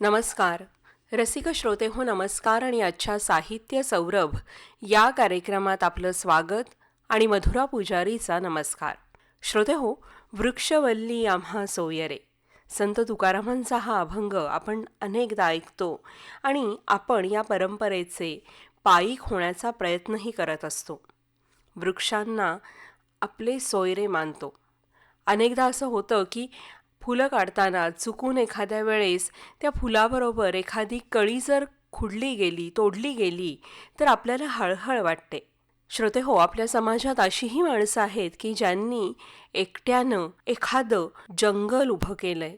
नमस्कार. रसिक श्रोते हो नमस्कार आणि आजच्या साहित्य सौरभ या कार्यक्रमात आपलं स्वागत आणि मधुरा पुजारीचा नमस्कार. श्रोते हो वृक्षवल्ली आम्हा सोयरे. संत तुकारामांचा हा अभंग आपण अनेकदा ऐकतो आणि आपण या परंपरेचे पायीक होण्याचा प्रयत्नही करत असतो. वृक्षांना आपले सोयरे मानतो. अनेकदा असं होतं की फुलं काढताना चुकून एखाद्या वेळेस त्या फुलाबरोबर एखादी कळी जर खुडली गेली तोडली गेली तर आपल्याला हळहळ वाटते. श्रोते हो आपल्या समाजात अशीही माणसं आहेत की ज्यांनी एकट्यानं एखादं जंगल उभं केलंय.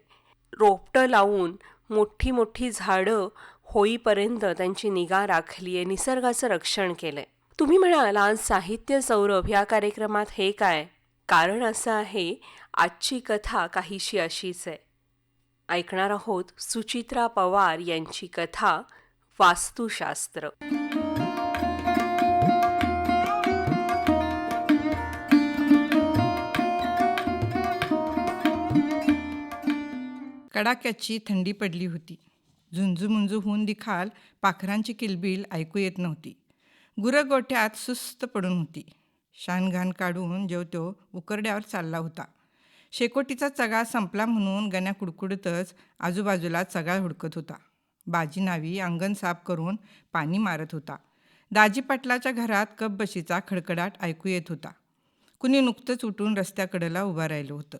रोपटं लावून मोठी मोठी झाडं होईपर्यंत त्यांची निगा राखली आहे निसर्गाचं रक्षण केलंय. तुम्ही म्हणाल आज साहित्य सौरभ या कार्यक्रमात हे काय? कारण असं आहे आजची कथा काहीशी अशीच आहे. ऐकणार आहोत सुचित्रा पवार यांची कथा वास्तुशास्त्र. कडाक्याची थंडी पडली होती. झुंजूमुंजू होऊन दिखाल पाखरांची किलबिल ऐकू येत नव्हती. गुरगोठ्यात सुस्त पडून होती. शानघाण काढून जेवतो उकरड्यावर चालला होता. शेकोटीचा चगा संपला म्हणून गण्या कुडकुडतच आजूबाजूला चगाळ हुडकत होता. बाजी नावी अंगण साफ करून पाणी मारत होता. दाजी पाटलाच्या घरात कपबशीचा खडखडाट ऐकू येत होता. कुणी नुकतंच उठून रस्त्याकडेला उभं राहिलं होतं.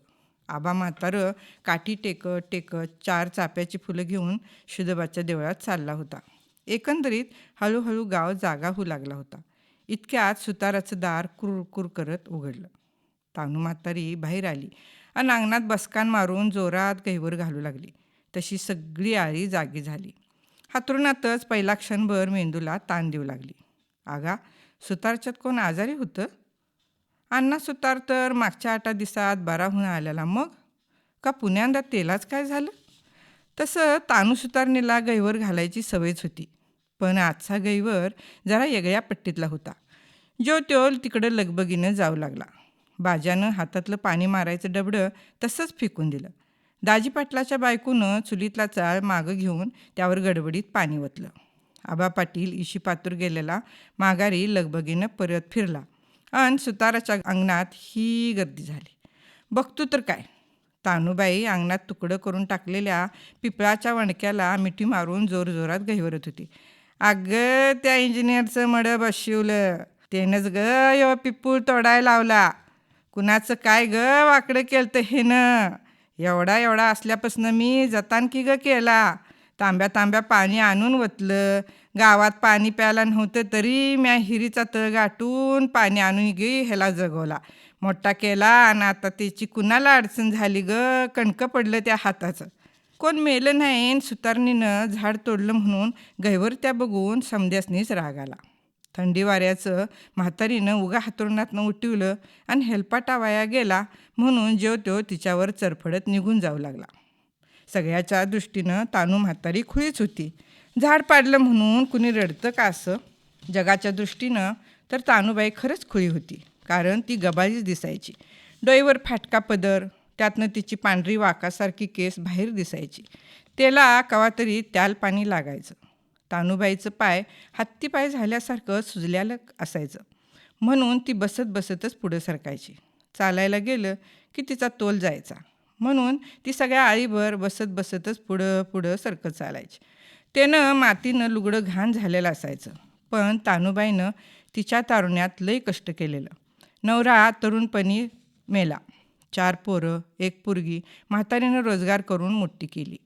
आबा म्हातारं काठी टेकत टेकत चार चाप्याची फुलं घेऊन शुद्धबाच्या देवळात चालला होता. एकंदरीत हळूहळू गाव जागा होऊ लागला होता. इतक्यात सुताराचं दार कुरकुर करत उघडलं. तानू म्हातारी बाहेर आली आणि अंगणात बसकान मारून जोरात गहिवर घालू लागली. तशी सगळी आळी जागी झाली. हातरुणातच पहिला क्षणभर मेंदूला ताण देऊ लागली. आगा सुतारच्यात कोण आजारी होतं? अण्णा सुतार तर मागच्या आठ दिवसात बरा होऊन आलेला मग? का पुण्यांदा तेलाच काय झालं? तसं तानू सुतारणीला गैवर घालायची सवयच होती. पण आजचा गैवर जरा वेगळ्या पट्टीतला होता. जो त्यो तिकडं लगबगीनं जाऊ लागला. बाजानं हातातलं पाणी मारायचं डबडं तसंच फेकून दिलं. दाजी पाटलाच्या बायकोनं चुलीतला चाळ मागं घेऊन त्यावर गडबडीत पाणी ओतलं. आबा पाटील इशी पातूर गेलेला माघारी लगबगीनं परत फिरला. अन सुताराच्या अंगणात ही गर्दी झाली. बघतो तर काय? तानूबाई अंगणात तुकडं करून टाकलेल्या पिपळाच्या वणक्याला मिठी मारून जोरजोरात गहिवरत होती. अगं त्या इंजिनियरचं मडं बशिवलं त्यानंच ग यो पिपूळ तोडाय लावला. कुणाचं काय ग वाकडं केलं तर हेनं? एवढा एवढा असल्यापासून मी जतान की ग केला. तांब्या तांब्या पाणी आणून वतलं. गावात पाणी प्यायला नव्हतं तरी म्या हिरीचा तळ गाठून पाणी आणून गे ह्याला जगवला. मोठा केला आणि आता त्याची कुणाला अडचण झाली ग? कणकं पडलं त्या हाताचं. कोण मेलं नाही सुतारणीनं झाड तोडलं म्हणून गैवर त्या बघून समद्यासनीच राग आला. थंडी वाऱ्याचं म्हातारीनं उगा हातोरणातनं उठवलं आणि हेलपाटा वाया गेला म्हणून जेव तो तिच्यावर चरफडत निघून जाऊ लागला. सगळ्याच्या दृष्टीनं तानू म्हातारी खुळीच होती. झाड पाडलं म्हणून कुणी रडतं का असं? जगाच्या दृष्टीनं तर तानूबाई खरंच खुळी होती कारण ती गबाळीच दिसायची. डोईवर फाटका पदर त्यातनं तिची पांढरी वाकासारखी केस बाहेर दिसायची. त्याला कवा तरी त्याल पाणी लागायचं. तानूबाईचं पाय हत्तीपाय झाल्यासारखं सुजल्यालं असायचं. म्हणून ती बसत बसतच पुढं सरकायची. चालायला गेलं की तिचा तोल जायचा. म्हणून ती सगळ्या आळीभर बसत बसतच पुढं पुढं सरकत चालायची. त्यानं मातीनं लुगडं घाण झालेलं असायचं. पण तानूबाईनं तिच्या तारुण्यात लई कष्ट केलेलं. नवरा तरुणपणी मेला. चार पोरं एक पुरगी म्हातारीनं रोजगार करून मोठी केली.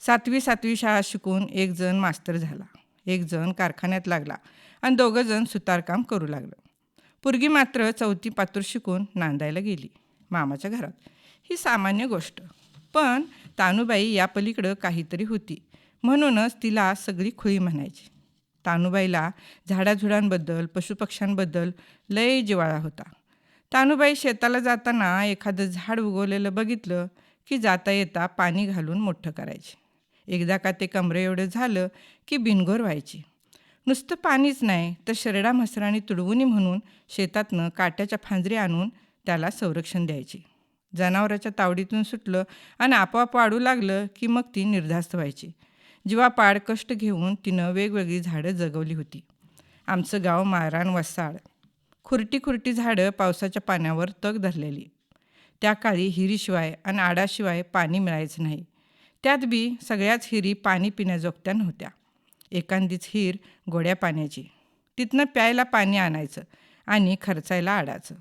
सातवी सातवी शाळा शिकून एक जण मास्तर झाला. एक जण कारखान्यात लागला आणि दोघं जण सुतारकाम करू लागलं. पुरगी मात्र चौथी पातूर शिकून नांदायला गेली मामाच्या घरात. ही सामान्य गोष्ट. पण तानूबाई या पलीकडं काहीतरी होती. म्हणूनच तिला सगळी खुळी म्हणायची. तानूबाईला झाडाझुडांबद्दल पशुपक्ष्यांबद्दल लय जिवाळा होता. तानूबाई शेताला जाताना एखादं झाड उगवलेलं बघितलं की जाता येता पाणी घालून मोठं करायचे. एकदा का ते कमरे एवढं झालं की बिनघोर व्हायची. नुसतं पाणीच नाही तर शरडा म्हसराणी तुडवुनी म्हणून शेतातनं काट्याच्या फांजरी आणून त्याला संरक्षण द्यायची. जनावराच्या तावडीतून सुटलं आणि आपोआप वाढू लागलं की मग ती निर्धास्त व्हायची. जीवापाड कष्ट घेऊन तिनं वेगवेगळी झाडं जगवली होती. आमचं गाव माराण वसाड. खुरटी खुरटी झाडं पावसाच्या पाण्यावर तग धरलेली. त्या काळी हिरीशिवाय आणि आडाशिवाय पाणी मिळायचं नाही. त्यात बी सगळ्याच हिरी पाणी पिण्याजोगत्या नव्हत्या. एखादीच हिर गोड्या पाण्याची. तिथनं प्यायला पाणी आणायचं आणि खर्चायला आडायचं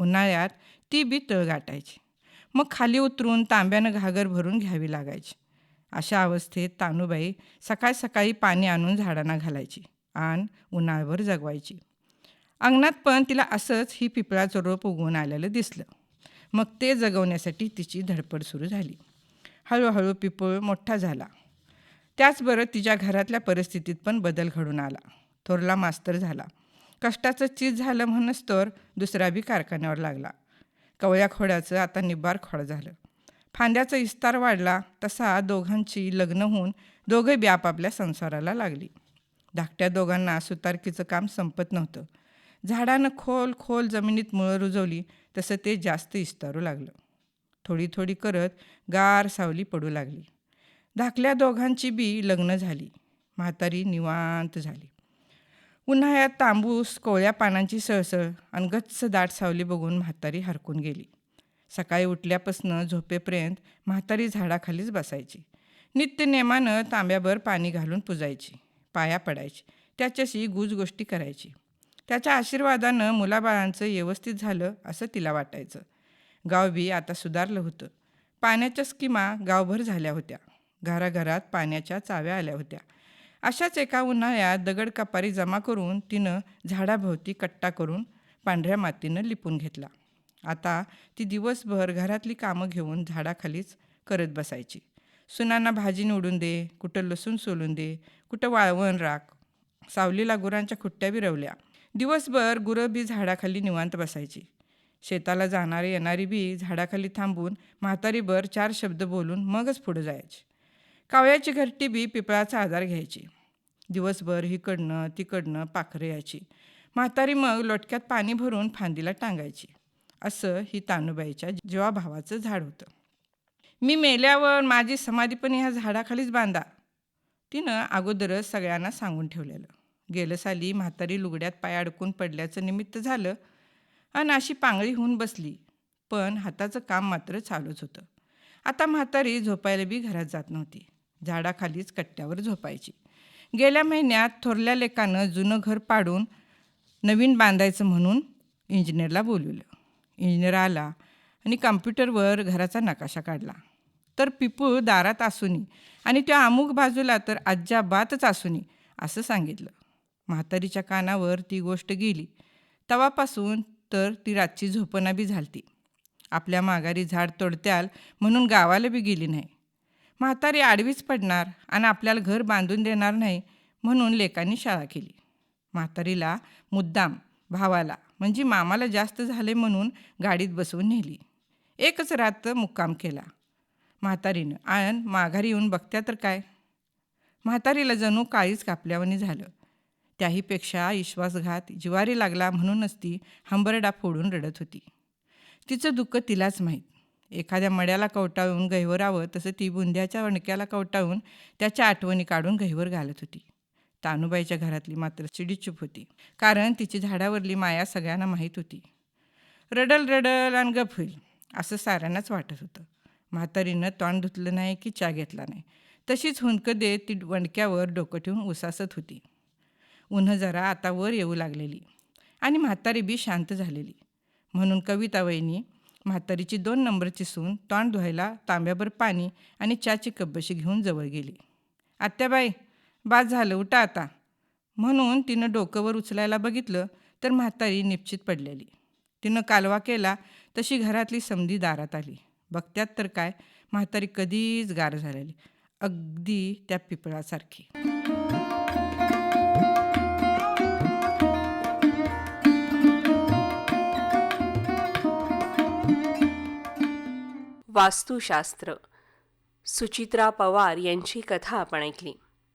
उन्हाळ्यात ती बी तळ गाठायची. मग खाली उतरून तांब्यानं घागर भरून घ्यावी लागायची. अशा अवस्थेत तानूबाई सकाळ सकाळी पाणी आणून झाडांना घालायची आणि उन्हाळ्यावर जगवायची. अंगणात पण तिला असंच ही पिपळाचं रोप उगवून आलेलं दिसलं. मग ते जगवण्यासाठी तिची धडपड सुरू झाली. हळूहळू पिपळ मोठा झाला. त्याचबरोबर तिच्या घरातल्या परिस्थितीत पण बदल घडून आला. थोरला मास्तर झाला. कष्टाचं चीज झालं म्हणूनच तर दुसरा बी कारखान्यावर लागला. कवळ्या खोड्याचं आता निब्बार खोड झालं. फांद्याचा इस्तार वाढला तसा दोघांची लग्न होऊन दोघे बी आपापल्या संसाराला लागली. धाकट्या दोघांना सुतारकीचं काम संपत नव्हतं. झाडानं खोल खोल जमिनीत मुळं रुजवली तसं ते जास्त इस्तारू लागलं. थोडी थोडी करत गार सावली पडू लागली. धाकल्या दोघांची बी लग्न झाली. म्हातारी निवांत झाली. उन्हाळ्यात तांबूस कोवळ्या पानांची सळसळ आणि गच्च दाट सावली बघून म्हातारी हरकून गेली. सकाळी उठल्यापासनं झोपेपर्यंत म्हातारी झाडाखालीच बसायची. नित्यनेमानं तांब्याभर पाणी घालून पुजायची. पाया पडायची. त्याच्याशी गुजगोष्टी करायची. त्याच्या आशीर्वादानं मुलाबाळांचं व्यवस्थित झालं असं तिला वाटायचं. गाव बी आता सुधारलं होतं. पाण्याच्या स्कीमा गावभर झाल्या होत्या. घराघरात पाण्याच्या चाव्या आल्या होत्या. अशाच एका उन्हाळ्यात दगड कपारी जमा करून तिनं झाडाभोवती कट्टा करून पांढऱ्या मातीनं लिपून घेतला. आता ती दिवसभर घरातली कामं घेऊन झाडाखालीच करत बसायची. सुनांना भाजी निवडून दे कुठं लसूण सोलून दे कुठं वाळवण राख सावलीला गुरांच्या खुट्ट्या बी रवल्या दिवसभर गुरं बी झाडाखाली निवांत बसायची. शेताला जाणारी येणारी बी झाडाखाली थांबून म्हातारीभर चार शब्द बोलून मगच पुढं जायची. कावळ्याची घरटी बी पिपळाचा आधार घ्यायची. दिवसभर हिकडनं तिकडनं पाखरं यायची. म्हातारी मग लोटक्यात पाणी भरून फांदीला टांगायची. असं ही तानुबाईच्या जीवाभावाचं झाड होतं. मी मेल्यावर माझी समाधी पण ह्या झाडाखालीच बांधा. तिनं अगोदरच सगळ्यांना सांगून ठेवलेलं. गेलं साली म्हातारी लुगड्यात पाय अडकून पडल्याचं निमित्त झालं आणि अशी पांगळी होऊन बसली. पण हाताचं काम मात्र चालूच होतं. आता म्हातारी झोपायला बी घरात जात नव्हती. झाडाखालीच कट्ट्यावर झोपायची. गेल्या महिन्यात थोरल्या लेकानं जुनं घर पाडून नवीन बांधायचं म्हणून इंजिनियरला बोलवलं. इंजिनियर आला आणि कम्प्युटरवर घराचा नकाशा काढला. तर पिपूळ दारात असूनी आणि त्या अमुक बाजूला तर अज्जाबातच असूनी असं सांगितलं. म्हातारीच्या कानावर ती गोष्ट गेली. तवापासून तर ती रातची झोपना बी झालती. आपल्या माघारी झाड तोडत्याल म्हणून गावाला बी गेली नाही. म्हातारी आडवीच पडणार आणि आपल्याला घर बांधून देणार नाही म्हणून लेकांनी शाळा केली. म्हातारीला मुद्दाम भावाला म्हणजे मामाला जास्त झाले म्हणून गाडीत बसवून नेली. एकच रात मुक्काम केला. म्हातारीनं आण माघारी येऊन बघत्या तर काय? म्हातारीला जणू काळीच कापल्यावानी झालं. त्याहीपेक्षा विश्वासघात जिवारी लागला म्हणूनच ती हंबरडा फोडून रडत होती. तिचं दुःख तिलाच माहीत. एखाद्या मड्याला कवटाळून गहिवरावं तसं ती बुंद्याच्या वणक्याला कवटाळून त्याच्या आठवणी काढून गहिवर घालत होती. तानुबाईच्या घरातली मात्र चिडीचूप होती कारण तिची झाडावरली माया सगळ्यांना माहीत होती. रडल रडल आणि गप होईल असं साऱ्यांनाच वाटत होतं. म्हातारीनं तोंड धुतलं नाही की चा घेतला नाही. तशीच हुंदकं देत ती वणक्यावर डोकं ठेवून उसासत होती. उन्हं जरा आता वर येऊ लागलेली आणि म्हातारी बी शांत झालेली. म्हणून कविता वहिनी म्हातारीची दोन नंबरची सून तोंड धुवायला तांब्याभर पाणी आणि चहाची कब्बशी घेऊन जवळ गेली. आत्याबाई बाद झालं उठा आता. म्हणून तिनं डोकंवर उचलायला बघितलं तर म्हातारी निश्चित पडलेली. तिनं कालवा केला तशी घरातली समधी दारात आली. बघत्यात तर काय म्हातारी कधीच गार झालेली. अगदी त्या पिपळासारखी. वास्तुशास्त्र. सुचित्रा पवार यांची कथा आपण ऐकली.